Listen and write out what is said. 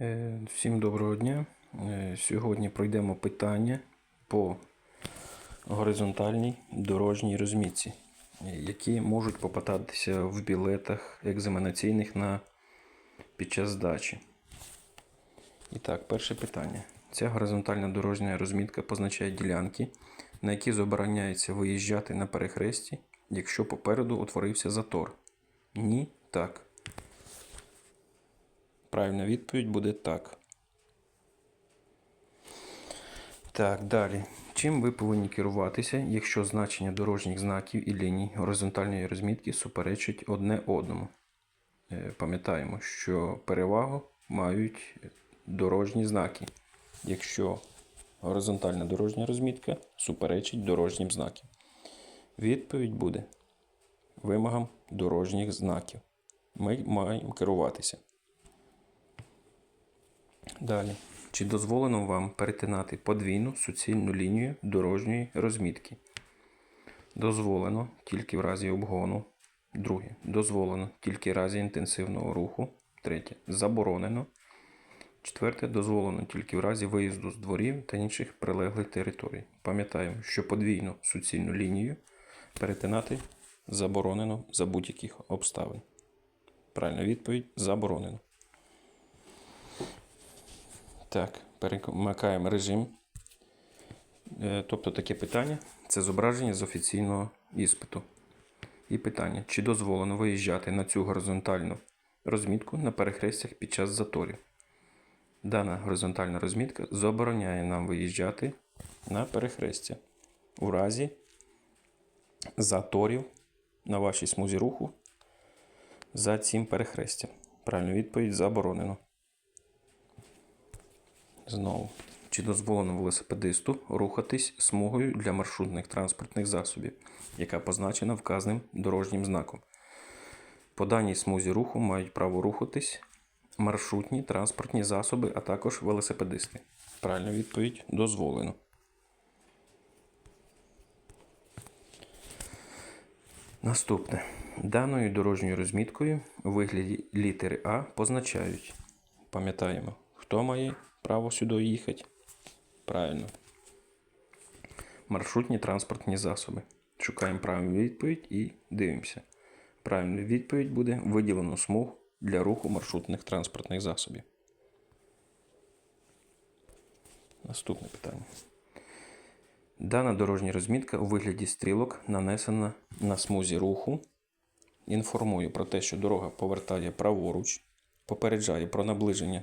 Е, Всім доброго дня. Е, Сьогодні пройдемо питання по горизонтальній дорожній розмітці, які можуть попадатися в білетах екзаменаційних на, під час здачі. І так, перше питання. Ця горизонтальна дорожня розмітка позначає ділянки, на які забороняється виїжджати на перехресті, якщо попереду утворився затор. Ні, так. Правильна відповідь буде так. Так, далі. Чим ви повинні керуватися, якщо значення дорожніх знаків і ліній горизонтальної розмітки суперечать одне одному? Е, Пам'ятаємо, що перевагу мають дорожні знаки, якщо горизонтальна дорожня розмітка суперечить дорожнім знакам. Відповідь буде вимогам дорожніх знаків. Ми маємо керуватися. Далі. Чи дозволено вам перетинати подвійну суцільну лінію дорожньої розмітки? Дозволено тільки в разі обгону. Друге. Дозволено тільки в разі інтенсивного руху. Третє. Заборонено. Четверте. Дозволено тільки в разі виїзду з дворів та інших прилеглих територій. Пам'ятаємо, що подвійну суцільну лінію перетинати заборонено за будь-яких обставин. Правильна відповідь заборонено. Так, перемикаємо режим. Е, Тобто таке питання це зображення з офіційного іспиту. І питання: чи дозволено виїжджати на цю горизонтальну розмітку на перехрестях під час заторів? Дана горизонтальна розмітка забороняє нам виїжджати на перехрестя у разі заторів на вашій смузі руху за цим перехрестям. Правильна відповідь заборонено. Знову. Чи дозволено велосипедисту рухатись смугою для маршрутних транспортних засобів, яка позначена вказаним дорожнім знаком? По даній смузі руху мають право рухатись маршрутні транспортні засоби, а також велосипедисти. Правильна відповідь дозволено. Наступне. Даною дорожньою розміткою у вигляді літери А позначають. Пам'ятаємо, хто має право сюди їхати? Правильно. Маршрутні транспортні засоби. Шукаємо правильну відповідь і дивимося. Правильна відповідь буде виділено смуг для руху маршрутних транспортних засобів. Наступне питання. Дана дорожня розмітка у вигляді стрілок нанесена на смузі руху. Інформує про те, що дорога повертає праворуч, попереджає про наближення